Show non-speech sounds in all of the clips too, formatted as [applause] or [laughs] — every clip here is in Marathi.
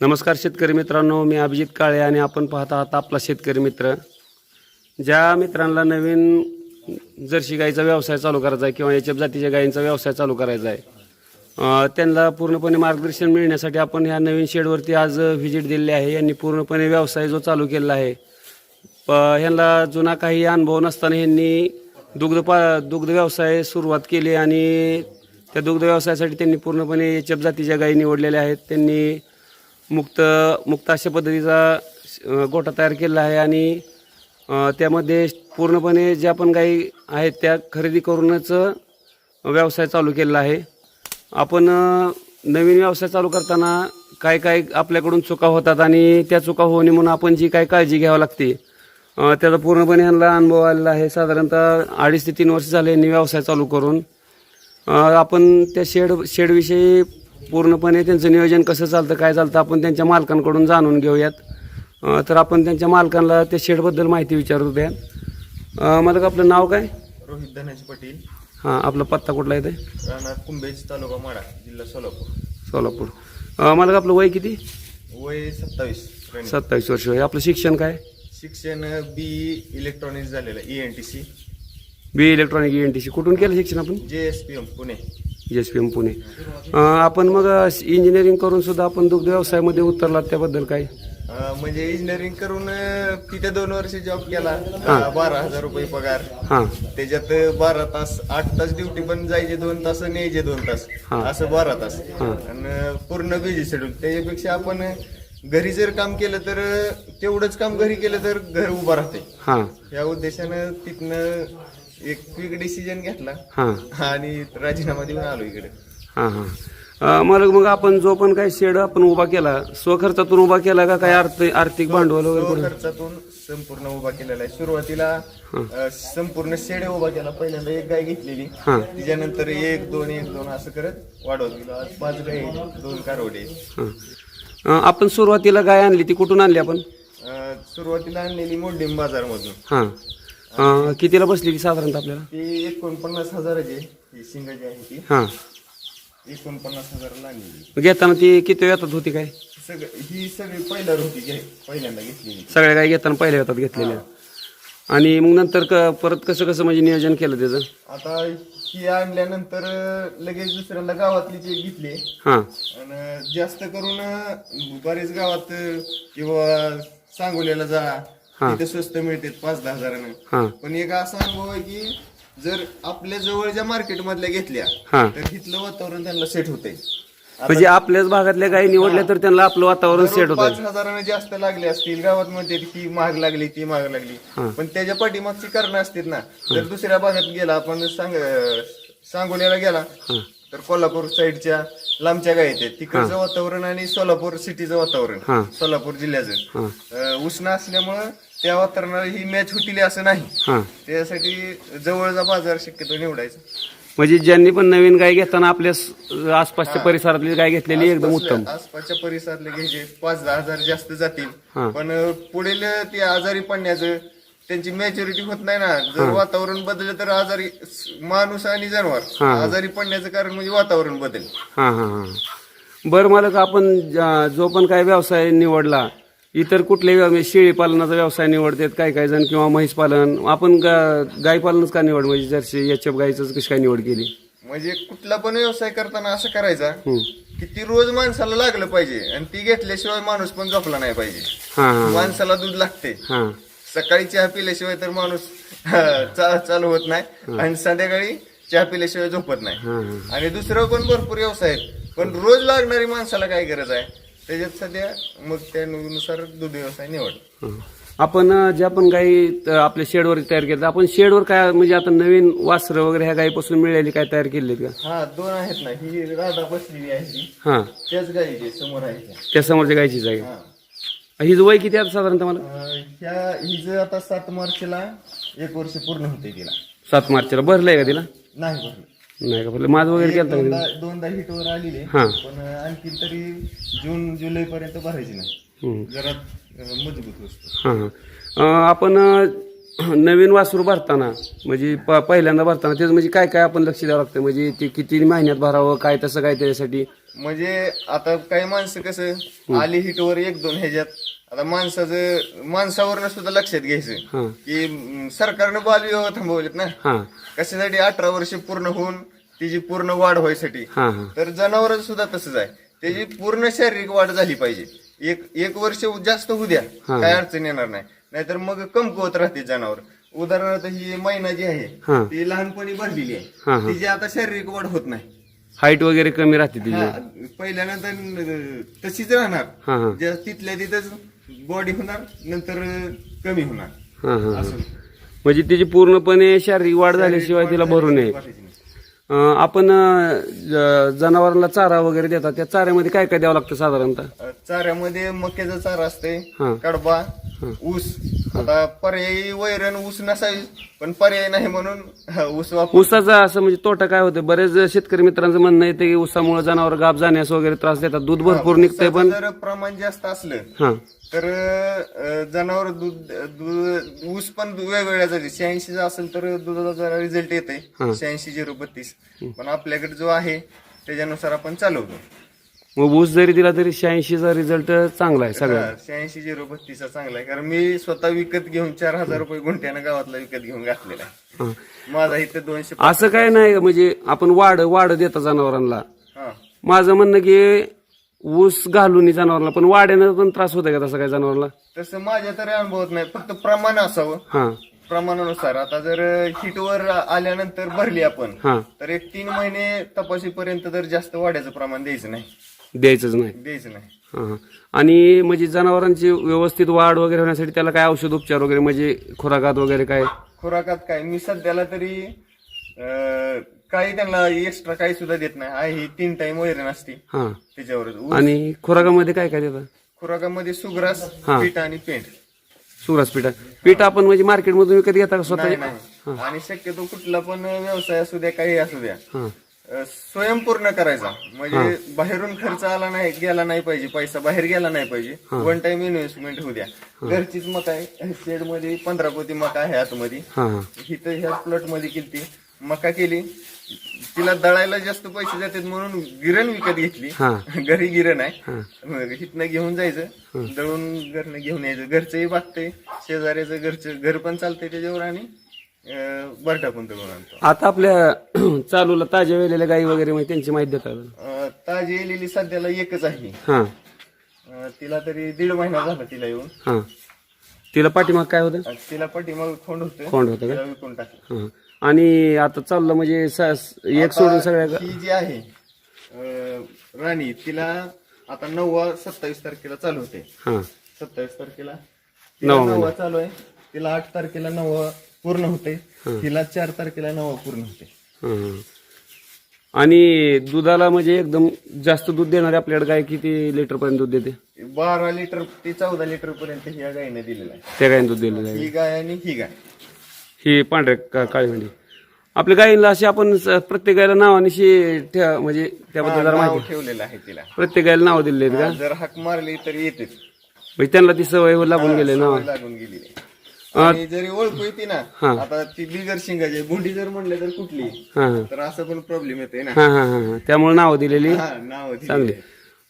नमस्कार शेतकरी मित्रांनो मी अभिजित काळे आणि आपण पाहत आहात आपला शेतकरी मित्र. ज्या मित्रांना नवीन जर्सी गाईचा व्यवसाय चालू करायचा आहे किंवा याच्या जातीच्या गायींचा व्यवसाय चालू करायचा आहे त्यांना पूर्णपणे मार्गदर्शन मिळण्यासाठी आपण ह्या नवीन शेडवरती आज व्हिजिट दिलेली आहे. यांनी पूर्णपणे व्यवसाय जो चालू केलेला आहे प ह्यांना जुना काही अनुभव नसताना यांनी दुग्ध पा दुग्ध व्यवसाय सुरुवात केली आणि त्या दुग्ध व्यवसायासाठी त्यांनी पूर्णपणे एच एफ जातीच्या गायी निवडलेल्या आहेत. त्यांनी मुक्त मुक्त अशा पद्धतीचा गोठा तयार केलेला आहे आणि त्यामध्ये पूर्णपणे ज्या पण गाई आहेत त्या खरेदी करूनच व्यवसाय चालू केलेला आहे. आपण नवीन व्यवसाय चालू करताना काय काय आपल्याकडून चुका होतात आणि त्या चुका होऊ नये म्हणून आपण जी काय काळजी घ्यावी लागते त्याचा पूर्णपणे ह्यांना अनुभव आलेला आहे. साधारणतः अडीच ते तीन वर्ष झाले यांनी व्यवसाय चालू करून आपण त्या शेड शेडविषयी पूर्णपणे त्यांचं नियोजन कसं चालतं काय चालतं आपण त्यांच्या मालकांकडून जाणून घेऊयात. तर आपण त्यांच्या मालकांना त्या शेडबद्दल माहिती विचारतो द्या अ, मला का आपलं नाव काय? रोहित धनेश पाटील. हां आपला पत्ता कुठला येते राहणार कुंभेज तालुका माडा जिल्हा सोलापूर. सोलापूर. अ, मला का आपलं वय किती? वय सत्तावीस. सत्तावीस वर्ष वय. आपलं शिक्षण काय? शिक्षण बी इलेक्ट्रॉनिक्स झालेलं E N T C B electronic N T C कुठून केलं शिक्षण आपण? J S P M Pune. S P M Pune. आपण मग इंजिनिअरिंग करून सुद्धा आपण दुग्ध व्यवसायामध्ये उतरलात त्याबद्दल काय? म्हणजे इंजिनिअरिंग करून तिथे दोन वर्ष जॉब केला. बारा हजार रुपये पगार. हां. त्याच्यात बारा तास आठ तास ड्युटी पण जायचे दोन तास आणि यायचे दोन तास. असं बारा तास. आणि पूर्ण बिझी शेड्यूल त्याच्यापेक्षा आपण घरी जर काम केलं तर तेवढंच काम घरी केलं तर घर उभं राहते. या उद्देशानं तिथनं एक क्विक डिसिजन घेतला. हां. आणि राजीनामा देऊन आलो इकडे. हां हां. अं, मला मग आपण जो पण काही शेड आपण उभा केला स्वखर्चातून उभा केला का काय आर्थिक आर्थिक भांडवल वगैरे करून? खर्चातून संपूर्ण उभा केलेला आहे. सुरुवातीला अं, संपूर्ण शेड उभा केला. पहिल्यांदा एक गाय घेतलेली. हां. त्याच्यानंतर एक दोन एक दोन असं करत वाढवत गेलो. आज पाच गाय आहेत, दोन कारवडे आहेत. हां. अं, आपण सुरुवातीला गाय आणली ती कुठून आणली आपण? अं, सुरुवातीला आणलेली मोडीम बाजारमधून. हां. अं, कितीला बसली ती साधारणतः आपल्याला? ती एकोणपन्नास हजाराची आहे. ही सिंगाची आहे ती. हां. एकोणपन्नास हजाराला आणलेली घेताना ती किती येतात होती काय? सगळं ही सगळी पहिल्यावर होती घे- पहिल्यांदा घेतलेली सगळ्या गाय घेताना पहिल्या येतात घेतलेल्या. आणि मग नंतर क- परत कसं कसं म्हणजे नियोजन केलं त्याचं? आता ही आणल्यानंतर अं, लगेच दुसऱ्यांदा गावातली जे घेतली. हां. आणि जास्त करून अं, बरेच गावात अं, किंवा सांगोल्याला जा. तिथे स्वस्त मिळते पाच दहा हजारानं. पण एक असा अनुभव आहे की जर आपल्या जवळच्या मार्केट मधल्या घेतल्या तर तिथलं वातावरण त्यांना सेट होते म्हणजे आपल्याच भागातल्या गायी निवडल्या तर त्यांना आपलं वातावरण सेट होतं पाच हजारानं जास्त लागले असतील गावात म्हणते ती महाग लागली ती महाग लागली. पण त्याच्या पाठीमागची कारण असतील ना जर दुसऱ्या भागात गेला आपण सांग सांगोल्याला गेला तर कोल्हापूर साईडच्या लांबच्या गाय आहेत. तिकडचं वातावरण आणि सोलापूर सिटीचं. वातावरण सोलापूर जिल्ह्याचं. उष्ण असल्यामुळं त्या वातावरणाला ही मॅच होतील असं नाही. हां. त्यासाठी जवळचा बाजार शक्यतो निवडायचा. म्हणजे ज्यांनी पण नवीन गाय घेताना आपल्या स- आसपासच्या परिसरातली गाय घेतलेली एकदम उत्तम. आसपासच्या परिसरातले घ्यायचे पाच दहा हजार जास्त जातील. पण अं, पुढील ते आजारी पडण्याचं त्यांची मॅच्युरिटी होत नाही ना. जर वातावरण बदललं तर आजारी माणूस आणि जनावर. हा. आजारी पडण्याचं कारण म्हणजे वातावरण बदल हां हां हां. बरं मला का आपण ज्या- जो पण काय व्यवसाय निवडला इतर व्य- शेळी पालनाचा व्यवसाय निवडतात काय काय जण किंवा म्हैस पालन. आपण गा- गाय पालनच का निवड? म्हणजे जर्सी याच्या गायचं कशी काय निवड केली? म्हणजे कुठला पण व्यवसाय करताना असं करायचा. की ती रोज माणसाला लागलं पाहिजे आणि ती घेतल्याशिवाय माणूस पण झोपला नाही पाहिजे. हां हां माणसाला दूध लागते. हां. सकाळी चहा पिल्याशिवाय तर माणूस चा- चालू होत नाही आणि संध्याकाळी चहा पिल्याशिवाय झोपत नाही. हां हां. आणि दुसरं पण भरपूर व्यवसाय आहेत. पण रोज लागणारी माणसाला काय गरज आहे? त्याच्यात सध्या मग त्यानुसार दूध व्यवसाय निवड हां. आपण अं, ज्या पण गायी त- आपल्या शेडवर तयार केल्या आपण शेडवर काय म्हणजे आता नवीन वासरं वगैरे ह्या गायीपासून मिळाली काय तयार केलेली का? हा दोन आहेत ना. ही राधा बसलेली आहे ती. हां. त्याच गायीची समोर आहे त्या. त्या समोरच्या गायचीच आहे. हा. हिचं वय किती आहे आता साधारणतः मला? अं, ह्या हिचं आता सात मार्चला एक वर्ष पूर्ण होते तिला. सात मार्चला. भरलंय का तिला? नाही भरलं. नाही का? भरलं माझं वगैरे केलं दोनदा दोनदा हिटवर आलेले हां. पण आणखी तरी जून जुलै पर्यंत भरायची नाही. हं. जरा अं, मजबूत वस्तू. हां हां. आपण अं, नवीन वासरू भरताना म्हणजे प पहिल्यांदा भरताना त्याचं म्हणजे काय काय आपण लक्ष द्यावं लागतं? म्हणजे ते किती महिन्यात भरावं काय तसं काय त्याच्यासाठी? म्हणजे आता काही माणसं कसं आली हिटवर एक दोन ह्याच्यात. आता माणसाचं माणसावरनं सुद्धा लक्षात घ्यायचं. की सरकारनं बालविवाह थांबवलेत ना. कशासाठी अठरा वर्ष पूर्ण होऊन तिची पूर्ण वाढ व्हायसाठी. तर जनावर सुद्धा तसंच आहे. त्याची पूर्ण शारीरिक वाढ झाली पाहिजे. एक एक वर्ष जास्त होऊ द्या. काय अडचण येणार नाही. नाहीतर मग कमकुवत राहते जनावर. उदाहरणार्थ ही मैना जी आहे. ती लहानपणी भरलेली आहे. तिची आता शारीरिक वाढ होत नाही. हाईट वगैरे कमी राहते तिची. पहिल्यानंतर तशीच राहणार. तिथल्या तिथंच बॉडी होणार नंतर कमी होणार. हा हा हा. म्हणजे तिची पूर्णपणे शारीरिक वाढ झाल्याशिवाय तिला भरू नये. अं, आपण अं, ज- जनावरांना चारा वगैरे देतात त्या चाऱ्यामध्ये काय काय द्यावं लागतं साधारणतः? अं, चाऱ्यामध्ये मक्याचा चारा असते हा. कडबा ऊस. आता पर्यायी वैरण ऊस नसावी पण पर्याय नाही म्हणून हा, ऊस वापर. ऊसाचा असं म्हणजे तोटा काय होतं बरेच शेतकरी मित्रांचं म्हणणं येते की ऊसामुळे जनावर गाप जाण्यास वगैरे त्रास देतात दूध भरपूर निघतंय पण जर प्रमाण जास्त असलं हा. तर जनावर दूध दूध ऊस पण वेगवेगळ्या जाते शहाऐंशी असेल तर दुधाचा जरा रिझल्ट येते हा. शहाऐंशी झिरो बत्तीस. पण आपल्याकडे जो आहे त्याच्यानुसार आपण चालवतो. मग ऊस जरी दिला तरी शहाऐंशीचा रिझल्ट चांगला आहे सगळ्यात शहाऐंशी झिरो बत्तीसचा चांगला आहे. कारण मी स्वतः विकत घेऊन चार हजार रुपये गुंठ्यानं गावातला विकत घेऊन घातलेला आहे. हा. माझा इथं दोनशे असं काय नाही म्हणजे आपण वाढ वाढ देता जनावरांना. माझं म्हणणं की ऊस घालून जनावरांना पण वाढ्यानं पण त्रास होतोय का तसं काय जनावरांना? तसं माझ्या तरी अनुभवत नाही फक्त प्रमाण असावं. हा. प्रमाणानुसार. आता जर हिटवर आल्यानंतर भरली आपण हा. तर एक तीन महिने तपाशीपर्यंत तर जास्त वाढ्याचं प्रमाण द्यायचं नाही. द्यायचंच नाही. द्यायचं नाही. हा, हा. आणि म्हणजे जनावरांची व्यवस्थित वाढ वगैरे होण्यासाठी त्याला काय औषध उपचार वगैरे म्हणजे खुराकात वगैरे काय? खुराकात काय? मी सध्याला तरी अं, काही त्यांना एक्स्ट्रा काही सुद्धा देत नाही. आहे ही तीन टाइम वैरण असते. हा. त्याच्यावर आणि खुराकामध्ये काय काय देतात? खुराकामध्ये सुग्रास हा. पीठ आणि पेंट सुरास पीठ. पीठ आपण म्हणजे मार्केटमधून विकत घेता का स्वतः? नाही नाही. आणि शक्यतो कुठला पण व्यवसाय असू द्या काही असू द्या. हा. अ, स्वयंपूर्ण करायचा. म्हणजे बाहेरून खर्च आला नाही गेला नाही पाहिजे. पैसा बाहेर गेला नाही पाहिजे. वन टाइम इन्व्हेस्टमेंट होऊ द्या. घरचीच मका आहे. शेडमध्ये पंधरा पोती मका आहे आतमध्ये. हा हा. इथं ह्या प्लॉटमध्ये केली मका केली. तिला दळायला जास्त पैसे जातात म्हणून गिरण विकत घेतली. हा. घरी गिरण आहे. मग इथनं घेऊन जायचं. दळून घरनं घेऊन यायचं. घरचंही भागतंय शेजाऱ्याचं घरचं घर पण चालतंय त्याच्यावर आणि अं, बरटा पण दळून आणतो. आता आपल्या [clears throat] चालूला ताज्या वेलेल्या गाई वगैरे म्हणजे त्यांची माहिती देतात अं, ताजी येलेली सध्याला एकच आहे. हा. अं, तिला तरी दीड महिना झाला तिला येऊन. हा. तिला पाठीमाग काय होतं? अं, तिला पाठीमाग खोंड होतं. खोंड होतं तिला विकून टाकलं. हा. आणि आता चाललं म्हणजे स- एक सोडून सगळ्या ही जी आहे अं, राणी तिला आता नववा सत्तावीस तारखेला चालू होते. हा. सत्तावीस तारखेला तिला नववा नववा चालू आहे. तिला आठ तारखेला नववा पूर्ण होते. तिला चार तारखेला नववा पूर्ण होते. हा. आणि दुधाला म्हणजे एकदम जास्त दूध देणारे आपल्याकडे गाय किती लिटर पर्यंत दूध देते? बारा लिटर ते चौदा लिटर पर्यंत ह्या गायीने दिलेला आहे. त्या गायीने दूध दिलं जाईल ही गाय आणि ही गाय. ही पांढऱ्या का- काळी म्हणजे आपल्या गायीला अशी आपण स- प्रत्येक गायला नावाने शी ठेवा म्हणजे त्याबद्दल जरा नाव माहिती. ठेवलेलं आहे तिला. प्रत्येक गायला नाव दिलेले आहेत का जर हाक मारली तर येतेच. म्हणजे त्यांना ती सवय लागून गेले नाव सवय लागून गेलेली आहे. आणि जरी ओळखू येते ना आता ती बिगर शिंगाची आहे. भुंडी जर म्हणले तर कुठली? हा हा. तर असं पण प्रॉब्लेम येते ना. हा हा हा हा. त्यामुळे नाव दिलेली हा नाव दिलेली चांगली.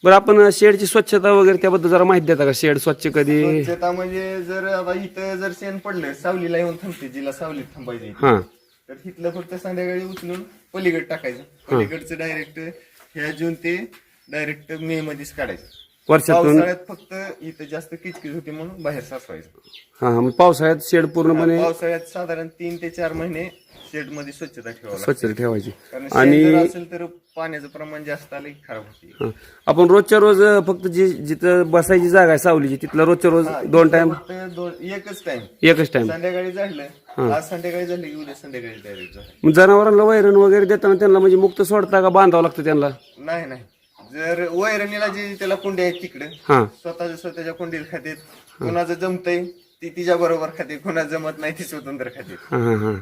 बरं आपण शेडची स्वच्छता वगैरे त्याबद्दल जरा माहिती देता का? शेड स्वच्छ कधी? स्वच्छता म्हणजे जर आता इथं जर शेण पडलं सावलीला येऊन थांबते जिला सावलीत थांबायची हा. तर तिथलं फक्त संध्याकाळी उचलून पलीकडे टाकायचं. पलीकडचं डायरेक्ट ह्या जून ते डायरेक्ट मे मध्येच काढायचं. वर्षातून पावसाळ्यात फक्त इथं जास्त किचकिच होती म्हणून बाहेर साचवायचं. हा हा. मग पावसाळ्यात शेड पूर्णपणे पावसाळ्यात साधारण तीन ते चार महिने शेडमध्ये स्वच्छता ठेवावं लागते. स्वच्छ ठेवायची. कारण आणि शेड जर असेल तर पाण्याचं प्रमाण जास्त आलं की खराब होते. हा. आपण रोजच्या रोज फक्त जी जिथं बसायची जागा आहे सावलीची तिथलं रोजच्या रोज दोन टाइम फक्त दोन एकच टाइम एकच टाइम संध्याकाळी झालं आज संध्याकाळी झालं की उद्या संध्याकाळी डायरेक्ट झालं जनावरांना वैरण वगैरे देताना त्यांना म्हणजे मुक्त सोडता का बांधावं लागतं त्यांना? नाही नाही. जर वैरणीला जी त्याला कुंड्या आहेत तिकडे हा. स्वतःच्या स्वतःच्या कुंडीत खातेत. कुणाचं जमतंय ती तिच्या बरोबर खाते कुणाचं जमत नाही ती स्वतंत्र खाते हा हा हा.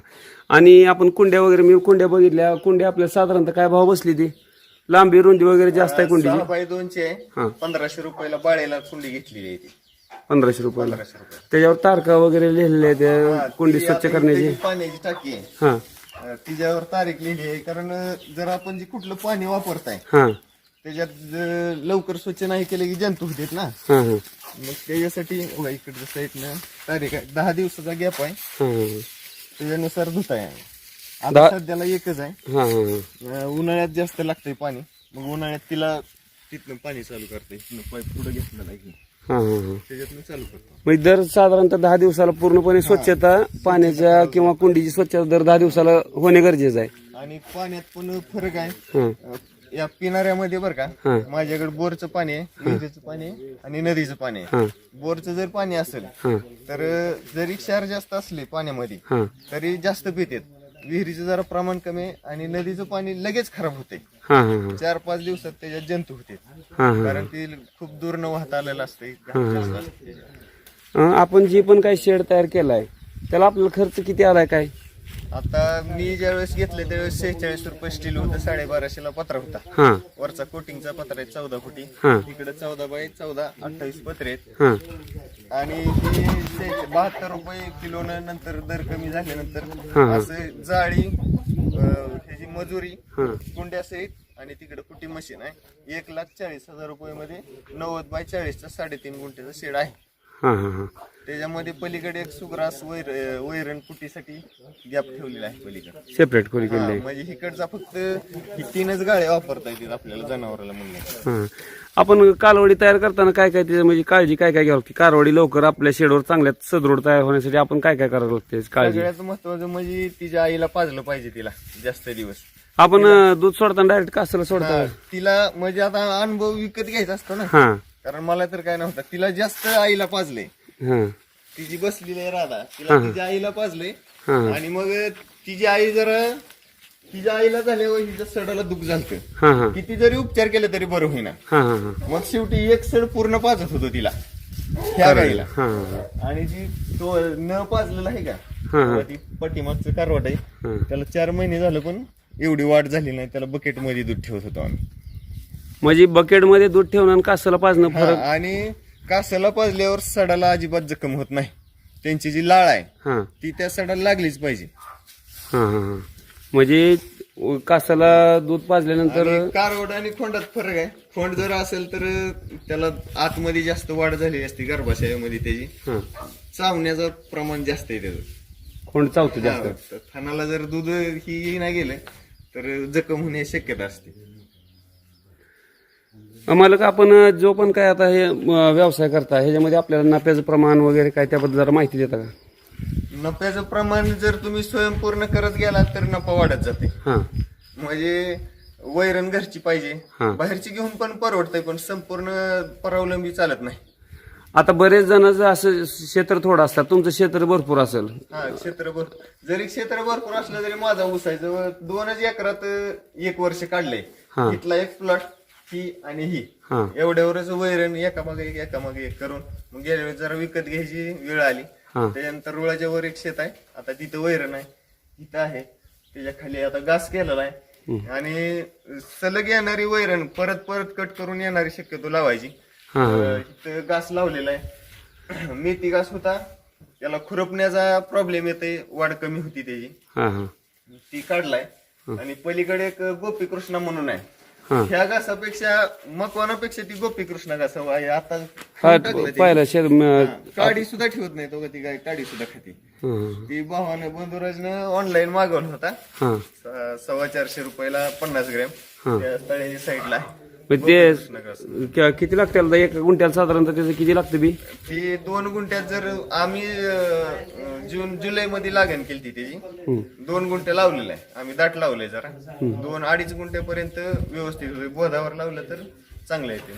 आणि आपण कुंड्या वगैरे मी कुंड्या बघितल्या. कुंड्या आपल्या साधारणतः काय भाव बसली ती? लांबी रुंदी वगैरे जास्त आहे कुंडीची. बाय दोनशे हा. आहे पंधराशे रुपयाला बाळेला कुंडी घेतलेली आहे ती. पंधराशे रुपयाला. पंधराशे रुपये त्याच्यावर तारका वगैरे लिहिलेल्या आहेत हा, कुंडी ती स्वच्छ आता करण्याची इथे जी पाण्याची टाकी आहे. हा. अं, तिच्यावर तारीख लिहिली आहे. कारण अं, जर आपण जे कुठलं पाणी वापरताय हा. त्याच्यात जर लवकर स्वच्छ नाही केले की जंतू होतात ना हां हां. मग त्याच्यासाठी बघा इकडच्या साईडनं तारीख आहे. दहा दिवसाचा गॅप आहे. हां त्याच्यानुसार धुता आहे आता दहा- सध्याला एकच आहे. हां हां हां. अं, उन्हाळ्यात जास्त लागतंय पाणी. मग उन्हाळ्यात तिला तिथनं पाणी चालू करते तिथनं पाईप पुढे हां हां हां. त्याच्यातनं चालू करतो. म्हणजे दर साधारणतः दहा दिवसाला पूर्णपणे स्वच्छता पाण्याच्या किंवा कुंडीची स्वच्छता दर दहा दिवसाला होणे गरजेचं आहे. आणि पाण्यात पण फरक आहे. हां. अं, या पिणाऱ्यामध्ये बरं. का माझ्याकडे बोरचं पाणी आहे विहिरीचं पाणी आहे आणि नदीचं पाणी आहे. बोरचं जर पाणी असेल तर जरी क्षार जास्त असले पाण्यामध्ये तरी जास्त पितात विहिरीचं जरा प्रमाण कमी आहे आणि नदीचं पाणी लगेच खराब होते हां हां हां. चार पाच दिवसात त्याच्यात जंतू होते. कारण ती खूप दूर न वाहता आलेलं असते आपण जे पण काही शेड तयार केलाय त्याला आपल्याला खर्च किती आलाय काय? आता मी ज्यावेळेस घेतले त्यावेळेस शेहेचाळीस रुपये स्टील होतं साडेबाराशेला पत्रा होता. हां. वरचा कोटिंगचा पत्रा आहे चौदा फुटी. हां. इकडे चौदा बाय चौदा अठ्ठावीस पत्रे आहेत. हां. आणि हे बहात्तर रुपये किलोनं नंतर दर कमी झाल्यानंतर हा. असं जाळी अं, ह्याची मजुरी हां. कुंड्या सहित आणि तिकडे कुटी मशीन आहे. एक लाख चाळीस हजार रुपये मध्ये नव्वद बाय चाळीसचा साडेतीन गुंठ्याचा शेड आहे. हां हां हां. त्याच्यामध्ये पलीकडे एक सुग्रास वैर वैरण कुटीसाठी गॅप ठेवलेला आहे पलीकडे. सेपरेट खोली केली आहे म्हणजे इकडचा फक्त ही तीनच गाड्या वापरता येतील आपल्याला जनावराला म्हणलं हां. आपण कालवडी तयार करताना काय काय त्याची म्हणजे काळजी काय काय घ्यावं लागते? कारवडी लवकर आपल्या शेडवर चांगल्या सदृढ तयार होण्यासाठी आपण काय काय करावं लागते काळजी? सगळ्यात महत्वाचं म्हणजे तिच्या आईला पाजलं पाहिजे तिला जास्त दिवस. आपण अं, दूध सोडताना डायरेक्ट कासाला सोडता तिला म्हणजे आता अनुभव विकत घ्यायचा असतो ना. हां. कारण मला तर काय नव्हतं. तिला जास्त आईला पाजले. हां. तिची बसलेली आहे राधा तिला तिच्या आईला पाजले. हां. आणि मग तिची आई जरा तिच्या आईला झाल्यावर हिच्या सडाला दुःख झालं हां हां. किती जरी उपचार केले तरी बरं होईना. हां हां हां. मग शेवटी एक सड पूर्ण पाजत होतो तिला ह्या गाईला हां. आणि जी तो न पाजलेला आहे का हां ती पाठीमागचं कारवाट आहे. हां. त्याला चार महिने झालं पण एवढी वाढ झाली नाही त्याला बकेटमध्ये दूध ठेवत होतो आम्ही. म्हणजे बकेटमध्ये दूध ठेवणं आणि कासाला पाजणं हा, फरक. आणि कासाला पाजल्यावर सडाला अजिबात जखम होत नाही. त्यांची जी लाळ आहे हां. ती त्या सडाला लागलीच पाहिजे. हां हां हां. म्हणजे कासाला दूध पाजल्यानंतर आणि कारवड आणि खोंडात फरक आहे. खोंड जर असेल तर त्याला आतमध्ये जास्त वाढ झालेली असते गर्भाशयामध्ये त्याची. हां. चावण्याचं प्रमाण जास्त आहे त्याचं. कोण चावतो जास्त. हा, तर थानाला जर दूध ही नाही गेलं तर जखम होण्याची शक्यता असते. आम्हाला का आपण जो पण काय आता हे अं, व्यवसाय करता ह्याच्यामध्ये आपल्याला नफ्याचं प्रमाण वगैरे काय त्याबद्दल जरा माहिती देता का? नफ्याचं प्रमाण जर तुम्ही स्वयंपूर्ण करत गेलात तर नफा वाढत जाते. हां. म्हणजे वैरण घरची पाहिजे. बाहेरची घेऊन पण परवडतंय पण संपूर्ण परावलंबी चालत नाही. आता बरेच जण असं क्षेत्र थोडं असतात तुमचं क्षेत्र भरपूर असेल. हा क्षेत्र भरपूर जरी क्षेत्र भरपूर असलं तरी माझा ऊस आहे. जवळ दोनच एकरात एक वर्ष काढलंय. हा. इथला एक प्लॉट ही आणि ही. हां. एवढ्यावरच वैरण एकामागे एक एकामागे एक करून मग गेल्या वेळेस जरा विकत घ्यायची वेळ आली. हा. त्याच्यानंतर रुळाच्या वर एक शेत आहे. आता तिथं वैरण आहे. इथं आहे. त्याच्याखाली आता घास केलेला आहे. आणि सलग येणारी वैरण परत परत कट करून येणारी शक्यतो लावायची. हां हां. इथं घास लावलेला आहे. [clears throat] मेथी घास होता. त्याला खुरपण्याचा प्रॉब्लेम येते वाढ कमी होती त्याची. हां हां. ती काढलाय. आणि पलीकडे एक गोपी कृष्णा म्हणून आहे. ह्या घासापेक्षा मकवानापेक्षा ती गोपी कृष्णा घास आहे? आता हा खाऊन टाकलं ते. पाहिलं शेत म- काडी सुद्धा ठेवत नाही तो का ती गाय काडी सुद्धा खाते. हां. ती भावानं बंधुराजनं ऑनलाईन मागवला होता. हां. स- सव्वा चारशे रुपयाला पन्नास ग्रॅम. हा. त्या तळ्याच्या साईडला ते क- किती लागते त्याला एक गुंठ्याला साधारणतः त्याचं किती लागतं बी? ती दोन गुंठ्यात जर आम्ही अं, जून जुलै मध्ये लागण केली त्याची हं. दोन गुंठे लावलेले आहे. आम्ही दाट लावले जरा. दोन अडीच गुंठ्यापर्यंत व्यवस्थित बोधावर लावलं तर चांगलं येते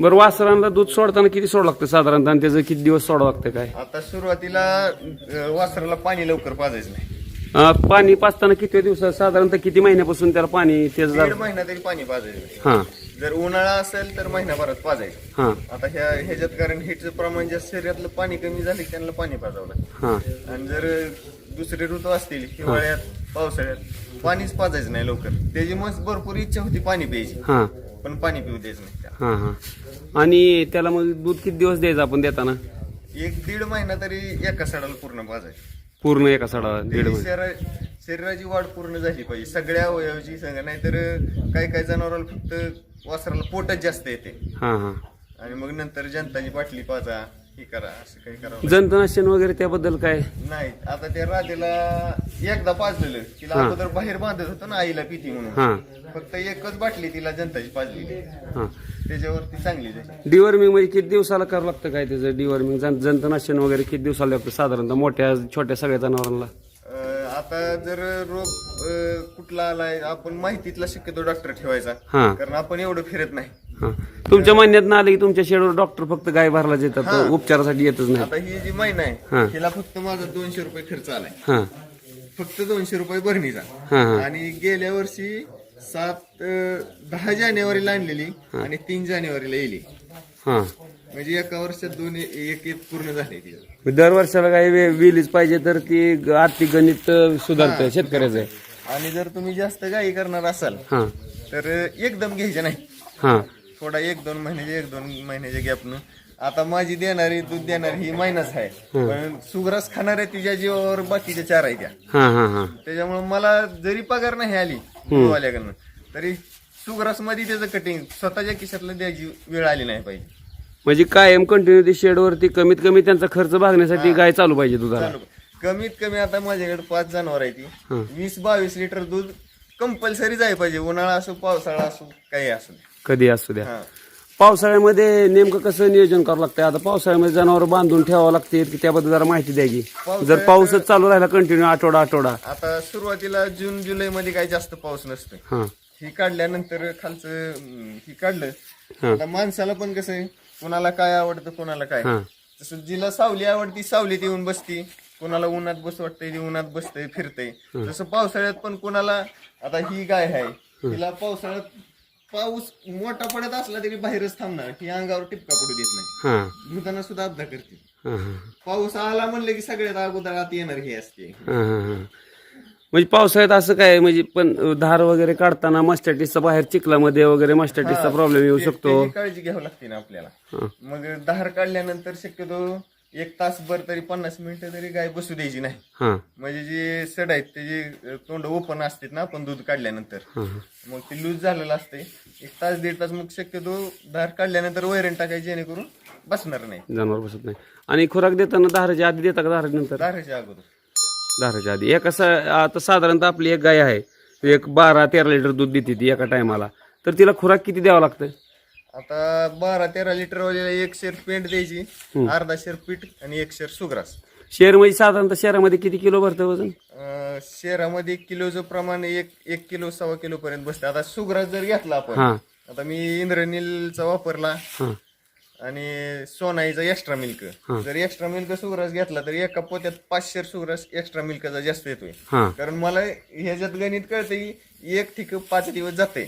बरं वासरांना दूध सोडताना किती सोडावं लागतं साधारणतः? आणि त्याचं किती दिवस सोडावं लागतं काय? आता सुरुवातीला अं, वासराला पाणी लवकर पाजायचं नाही. अं, पाणी पाजताना किती दिवसात? साधारणतः किती महिन्यापासून त्याला पाणी त्याचं दीड जरा- महिना तरी पाणी पाजायचं. हां. जर उन्हाळा असेल तर महिनाभरात पाजायचं. हां. आता ह्या ह्याच्यात कारण हिटचं प्रमाण जास्त शरीरातलं पाणी कमी झालं की त्यांना पाणी पाजावं लागतं. हां. आणि जर दुसरे ऋतू असतील हिवाळ्यात पावसाळ्यात पाणीच पाजायचं नाही लवकर. त्याची मस्त भरपूर इच्छा होती पाणी प्यायची. हां. पण पाणी पिऊ द्यायचं नाही त्याला. हां हां. आणि त्याला मग दूध किती दिवस द्यायचं आपण देताना? एक दीड महिना तरी एका सडाला पूर्ण पाजायचं. पूर्ण एका सडा दीड महिना शरीर- शरीराची वाढ पूर्ण झाली पाहिजे. सगळ्या अवयवाची संग नाहीतर काही काही जनावराला फक्त वासराला पोटच जास्त येते. हां हां. आणि मग नंतर जनताची बाटली पाजा. हे करा असं काही करावं जंतनाशन वगैरे त्याबद्दल काय? नाही आता त्या राधेला एकदा पाजलेलं. तिला हा. अगोदर बाहेर बांधत होतं ना आईला पिती म्हणून. हां. फक्त एकच बाटली तिला जनताची पाजलेली. हां. त्याच्यावरती चांगली डिवर्मिंग म्हणजे किती दिवसाला करावं लागतं काय त्याचं डिवर्मिंग जंतनाशन वगैरे किती दिवसाला लागतं साधारणतः मोठ्या छोट्या सगळ्या जनावरांना? अं, आता जर रोग अं, कुठला आलाय आपण माहितीतला शक्यतो डॉक्टर ठेवायचा. हां. कारण आपण एवढं फिरत नाही. हां. तुमच्या म्हणण्यात आलं की तुमच्या शेडवर डॉक्टर फक्त गाय भरला येतात उपचारासाठी येतच नाही आता ही जी महिना हा. आहे हिला फक्त माझा दोनशे रुपये खर्च आलाय. हां. फक्त दोनशे रुपये भरणीचा. हां आणि गेल्या वर्षी सात अं, दहा जानेवारीला आणलेली आणि तीन जानेवारीला येली. हां. म्हणजे एका वर्षात दोन एक एक पूर्ण झाले ती. दरवर्षाला काही वे- विलीच पाहिजे तर ती आर्थिक गणित सुधारतं शेतकऱ्याचं. आहे. आणि जर तुम्ही जास्त गाई करणार असाल हां. तर एकदम घ्यायचे नाही. हां. थोडा एक दोन महिन्याचे एक दोन महिन्याच्या गॅपनं आता माझी देणारी दूध देणारी ही महिनाच आहे. पण सुग्रास खाणार आहे तिच्या जीवावर बाकीच्या चार आहे त्या. हां हां हां. त्याच्यामुळे मला जरी पगार नाही आली दूधवाल्याकडनं तरी सुग्रासमध्ये त्याचं कटिंग स्वतःच्या खिशातला द्यायची वेळ आली नाही पाहिजे. म्हणजे कायम कंटिन्यू ती शेडवरती कमीत कमी त्यांचा खर्च भागण्यासाठी गाय चालू पाहिजे दुधाला. चालू. कमीत कमी आता माझ्याकडे पाच जनावर आहे ती. वीस बावीस लिटर दूध कंपल्सरी जाय पाहिजे. उन्हाळा असो पावसाळा असो काही असो. कधी असू द्या. पावसाळ्यामध्ये नेमकं कसं नियोजन करावं लागतं आता पावसाळ्यामध्ये जनावर बांधून ठेवावं लागते की त्याबद्दल जरा माहिती द्या की. जर पाऊसच चालू राहिला कंटिन्यू आठवडा आठवडा. आता सुरुवातीला जून जुलै मध्ये काही जास्त पाऊस नसतो हां. ही काढल्यानंतर खालचं ही काढलं. आता माणसाला पण कसं आहे कोणाला काय आवडतं कोणाला काय. हां. जसं जिला सावली आवडती सावलीत येऊन बसती. कोणाला उन्हात बस वाटतंय ती उन्हात बसतंय फिरतंय. जसं पावसाळ्यात पण कोणाला आता ही गाय आहे तिला पावसाळ्यात पाऊस मोठा पडत असला तरी बाहेरच थांबणार ही अंगावर टिपका पडू देत नाही. हां. दुधाना सुद्धा अपघात करते हां हां. पाऊस आला म्हणलं की सगळ्यात अगोदर आत येणार ही असते. हां, हां, हां. म्हणजे पावसाळ्यात असं काय म्हणजे पण धार वगैरे काढताना मस्टॅटिसचा बाहेर चिखलामध्ये वगैरे मस्टॅटिसचा प्रॉब्लेम येऊ शकतो. त्याची काळजी घ्यावी लागते ना आपल्याला. मग धार काढल्यानंतर शक्यतो एक तासभर तरी पन्नास मिनिटं तरी गाय बसू द्यायची नाही. हां. म्हणजे जे सड आहेत त्याचे अं, तोंड ओपन असतात ना आपण दूध काढल्यानंतर. हां. मग ते लूज झालेलं असते एक तास दीड तास मग शक्यतो धार काढल्यानंतर वैरण टाकायची जेणेकरून बसणार नाही. जनावर बसत नाही. आणि खुराक देताना धाराच्या आधी देता का नंतर? धाराच्या अगोदर. धाराच्या आधी. एक असं आता साधारणतः आपली एक गाय आहे. एक बारा तेरा लिटर दूध देते ती एका टायमाला. तर तिला खुराक किती द्यावं लागतं? आता बारा तेरा लिटर वालीला एक शेर पेंट द्यायची अर्धा शेर पीठ आणि एक शेर सुग्रास. शहर म्हणजे साधारणतः शहरामध्ये किती किलो भरतं वजन? अं, शहरामध्ये किलोचं प्रमाण एक एक किलो सव्वा किलो पर्यंत बसतं. आता सुग्रास जर घेतला आपण हां. आता मी इंद्रनीलचा वापरला हां. आणि सोनाईचा एक्स्ट्रा मिल्क जर एक्स्ट्रा मिल्क सुग्रास घेतला तर एका पोत्यात पाचशे सुग्रास एक्स्ट्रा मिल्कचा जास्त येतोय. हां. कारण मला ह्याच्यात गणित कळतं की एक ठिक पाच दिवस जाते.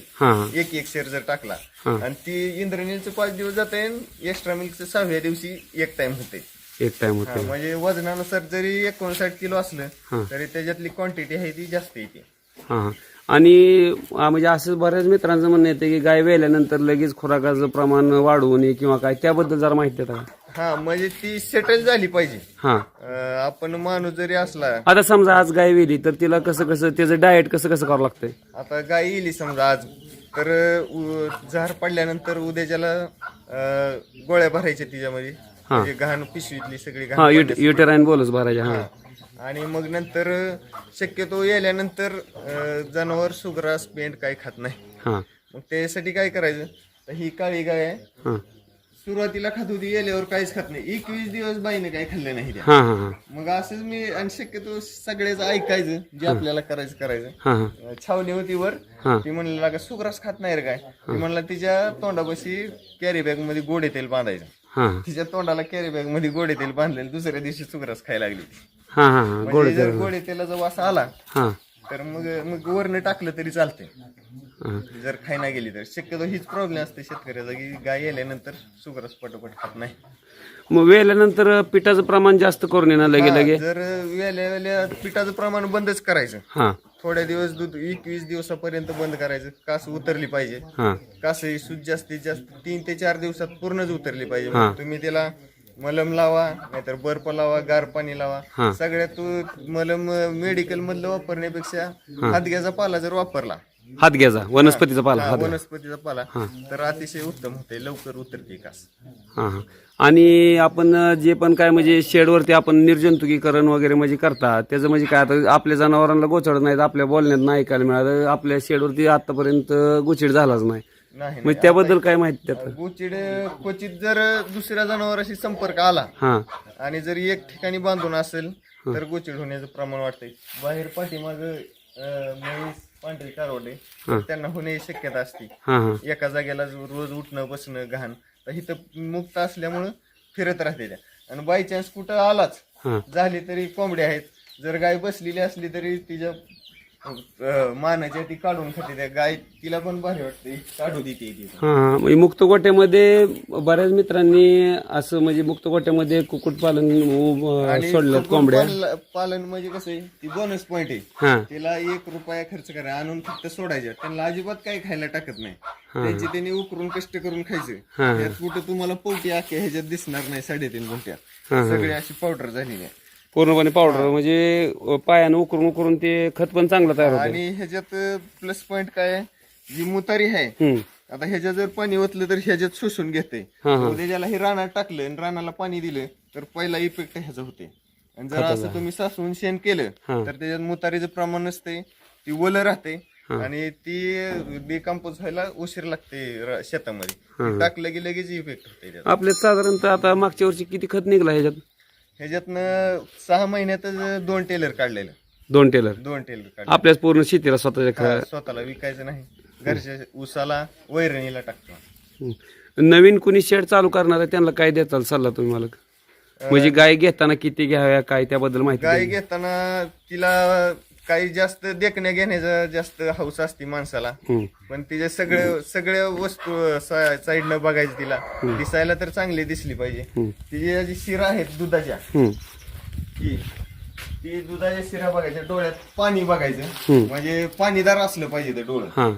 एक एक शेर जर टाकला. आणि ती इंद्रनीलचं पाच दिवस जाते एक्स्ट्रा मिल्कचं सहाव्या दिवशी एक टाइम होते. एक टाइम होते. म्हणजे वजनानुसार जरी एकोणसाठ किलो. असलं तरी त्याच्यातली क्वांटिटी आहे ती जास्त येते. हां हां. आणि म्हणजे असं बऱ्याच मित्रांचं म्हणणं येतं की गाय वेल्यानंतर लगेच खुराकाचं प्रमाण वाढवू नये किंवा काय त्याबद्दल जरा माहिती का? हा म्हणजे ती सेटल झाली पाहिजे. हां. अं, आपण माणूस जरी असला आता समजा आज गाय वेली तर तिला कसं कसं त्याचं डाएट कसं कसं करावं लागतंय? आता गाय येईल समजा आज तर उ- झार पडल्यानंतर उद्याच्याला अं, गोळ्या भरायच्या तिच्यामध्ये. म्हणजे घाण पिशवीतली सगळी घाण हां युट युटेराईन बोलच भरायच्या हां. आणि मग नंतर शक्यतो याल्यानंतर अं, जनावर सुग्रास पेंट काही खात नाही. हां. मग त्यासाठी काय करायचं? तर ही काळी गाय आहे. हां. सुरुवातीला खात होती येल्यावर काहीच खात नाही. एकवीस दिवस बाईने काही खाल्लं नाही त्या. हां हां हां. मग असंच मी आणि शक्यतो सगळ्याच ऐकायचं जे आपल्याला करायचं करायचं. हां हां. अं, छावणी होती वर. हां. ती म्हणलं लागा सुग्रास खात नाही रे काय? ती म्हणला तिच्या तोंडापाशी कॅरी बॅगमध्ये गोडे तेल बांधायचं. हां. तिच्या तोंडाला कॅरी बॅगमध्ये गोडे तेल बांधलेलं दुसऱ्या दिवशी सुग्रास खायला लागली हां हां हां. गोड म्हणजे जर गोडे तेलाचा वास आला हां. तर मग मग वरनं टाकलं तरी चालते जर खाय नाही गेली तर. शक्यतो हीच प्रॉब्लेम असते शेतकऱ्याचा की गाय गेल्यानंतर सुग्रास पटोपट खात नाही. मग वेल्यानंतर पिठाचं प्रमाण जास्त करून येणार लगे लगे? जर वेल्या वेल्या पिठाचं प्रमाण बंदच करायचं. हां. थोड्या दिवस दूध एकवीस दिवसापर्यंत बंद करायचं. कास उतरली पाहिजे. हां. कास ही सूज जास्तीत जास्त तीन ते चार दिवसात पूर्णच उतरली पाहिजे. हा. मग तुम्ही त्याला मलम लावा नाहीतर बर्फ लावा गार पाणी हा. लावा सगळ्यात मलम मेडिकल मधलं वापरण्यापेक्षा हातग्याचा पाला जर वापरला हात घ्यायचा वनस्पतीचा पाला हा, हात वनस्पतीचा पाला. तर अतिशय उत्तम होते लवकर उतरते कास हा हा. आणि आपण जे पण काय म्हणजे शेडवरती आपण निर्जंतुकीकरण वगैरे म्हणजे करता त्याचं म्हणजे काय आता आपल्या जनावरांना गोचड नाहीत आपल्या बोलण्यात नाही ऐकायला मिळालं आपल्या शेडवरती आतापर्यंत गोचिड झालाच नाही. नाही मग त्याबद्दल काय माहिती त्यात? गोचिड क्वचित जर दुसऱ्या जनावराशी संपर्क आला हा. आणि जर एक ठिकाणी बांधून असेल तर गोचिड होण्याचं प्रमाण वाटतंय बाहेर पाठीमाग म्हैस पांढरी कारवडे त्यांना होण्याची शक्यता असते. एका जागेला रोज उठणं बसणं घाण तर इथं मुक्त असल्यामुळं फिरत राहते त्या. आणि बाय चान्स कुठं आलाच झाली तरी कोंबड्या आहेत. जर गाय बसलेली असली तरी तिच्या मानाच्या ती काढून खाते त्या गाय तिला पण भारी वाटते. काढू देते ती. हा हा म्हणजे मुक्त गोट्यामध्ये बऱ्याच मित्रांनी असं म्हणजे मुक्त गोट्यामध्ये कुक्कुटपालन आणि सोडलं कोंबड्या. पालन म्हणजे कसं आहे ती बोनस पॉईंट आहे. हा. तिला एक रुपया खर्च करा आणून फक्त सोडायचं त्यांना अजिबात काही खायला टाकत नाही. त्यांची त्यांनी उकरून कष्ट करून खायचं. हा. त्यात कुठं तुम्हाला पोटी आखे ह्याच्यात दिसणार नाही साडेतीन गुंठ्या हा, सगळी अशी पावडर झालेली आहे. पूर्णपणे पावडर म्हणजे पायानं उकरून उकरून ते खत पण चांगलं तयार होतं. आणि ह्याच्यात प्लस पॉइंट काय आहे? जी मुतारी आहे हम्म. आता ह्याच्यात जर पाणी ओतलं तर ह्याच्यात शोषून घेते. हा, हा. उद्या ज्याला हे रानात टाकलं आणि रानाला पाणी दिलं तर पहिला इफेक्ट ह्याचा होते. आणि जर असं तुम्ही सासवून शेण केलं हा. तर त्याच्यात मुतारीचं प्रमाण नसते ती ओलं राहते आणि ती डिकम्पोज व्हायला उशीर लागते र- शेतामध्ये. टाकलं की लगेच इफेक्ट होते त्याचा. आपल्यात साधारणतः आता मागच्या वर्षी किती खत निघला ह्याच्यात? ह्याच्यातनं सहा महिन्यातच दोन टेलर काढलेलं. दोन टेलर. दोन टेलर काढले आपल्याच पूर्ण शेतीला स्वतःच्या ख- स्वतःला विकायचं नाही. घरच्या उसाला वैरणीला टाकतो. हम्म. नवीन कुणी शेड चालू करणार आहे त्यांना काय देताल सल्ला तुम्ही मला म्हणजे गाय घेताना किती घ्याव्या काय त्याबद्दल माहिती गाय. घेताना तिला काही जास्त देखण्या घेण्याचं जास्त हौस असते माणसाला. पण तिचे सगळे सगळ्या वस्तू साईडनं बघायचं तिला. दिसायला तर चांगली दिसली पाहिजे. तिच्या जी शिरा आहेत दुधाच्या. की ती दुधाच्या शिरा बघायच्या डोळ्यात पाणी बघायचं. म्हणजे पाणीदार असलं पाहिजे ते डोळं.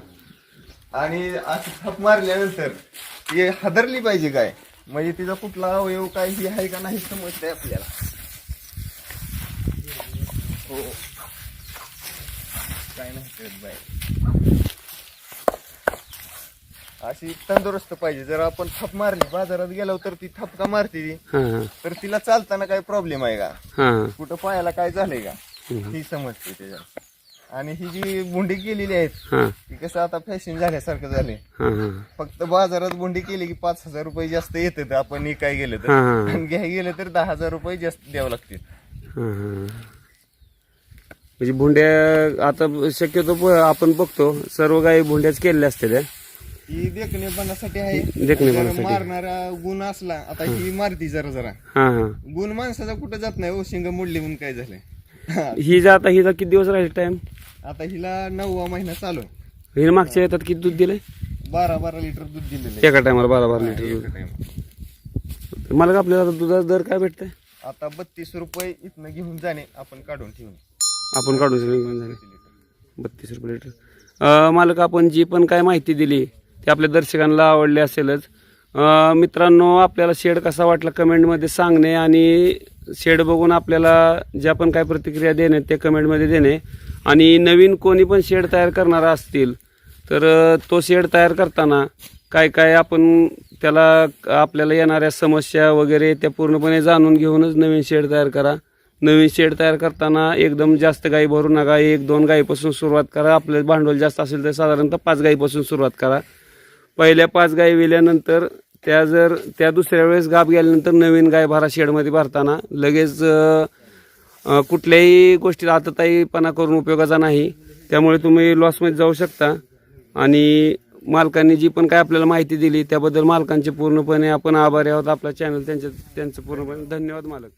आणि असं थप मारल्यानंतर ती हादरली पाहिजे गाय म्हणजे तिचा कुठला अवयव काय ही आहे का नाही समजतंय आपल्याला. हो. काय नाही अशी तंदुरुस्त पाहिजे. जर आपण थप मारली बाजारात गेलो तर ती थपका मारते ती? तर तिला चालताना काय प्रॉब्लेम आहे का? हा. कुठं पायाला काय झालंय का? ही समजते त्याच्यात. आणि ही जी बुंडी केलेली आहेत हा. ती कसं आता फॅशन झाल्यासारखं झालंय. हा हा. फक्त बाजारात बुंडी केली की पाच हजार रुपये जास्त येतात. आपण हे काय गेलं तर. घ्याय गेलं तर दहा हजार रुपये जास्त द्यावं लागतील. म्हणजे भुंड्या आता शक्यतो ब- आपण बघतो सर्व गायी भुंड्याच केलेल्या असते त्या ही देखणेपणासाठी आहे. देखणेपणासाठी. मारणारा गुण असला आता ही मारती जरा जरा. हा हा. गुण माणसाचा कुठं जात नाही ओ शिंग मोडली म्हणून काय झालंय. [laughs] ही जा किती दिवस राहील टाइम आता हिला नववा महिना चालू. हिने मागच्या येतात किती दूध दिलंय? बारा बारा लिटर दूध दिलेलं एका टायमाला बारा बारा लिटर आहे एका time. दूध मला का आपल्याला आता दुधाचा दर काय भेटतंय? आता बत्तीस रुपये इथनं घेऊन जाणे आपण काढून ठेवून. आपण काढून घेऊन बत्तीस रुपये लिटर. मालक आपण जी पण काय माहिती दिली ती आपल्या दर्शकांना आवडली असेलच. मित्रांनो आपल्याला शेड कसा वाटला कमेंटमध्ये सांगणे आणि शेड बघून आपल्याला ज्या पण काय प्रतिक्रिया देणे ते कमेंटमध्ये देणे. आणि नवीन कोणी पण शेड तयार करणारा असतील तर तो शेड तयार करताना काय काय आपण त्याला आपल्याला येणाऱ्या समस्या वगैरे त्या पूर्णपणे जाणून घेऊनच नवीन शेड तयार करा. नवीन शेड तयार करताना एकदम जास्त गाई भरू नका. एक दोन गाईपासून सुरुवात करा. आपलं भांडवल जास्त असेल तर साधारणतः पाच गाईपासून सुरुवात करा. पहिल्या पाच गाई विल्यानंतर त्या जर त्या दुसऱ्या वेळेस गाप गेल्यानंतर नवीन गाय भरा शेडमध्ये भरताना. लगेच कुठल्याही गोष्टीला आतताईपणा करून उपयोगाचा नाही. त्यामुळे तुम्ही लॉसमध्ये जाऊ शकता. आणि मालकांनी जी पण काय आपल्याला माहिती दिली त्याबद्दल मालकांचे पूर्णपणे आपण आभारी आहोत. आपला चॅनल त्यांच्या त्यांचं पूर्णपणे धन्यवाद मालक.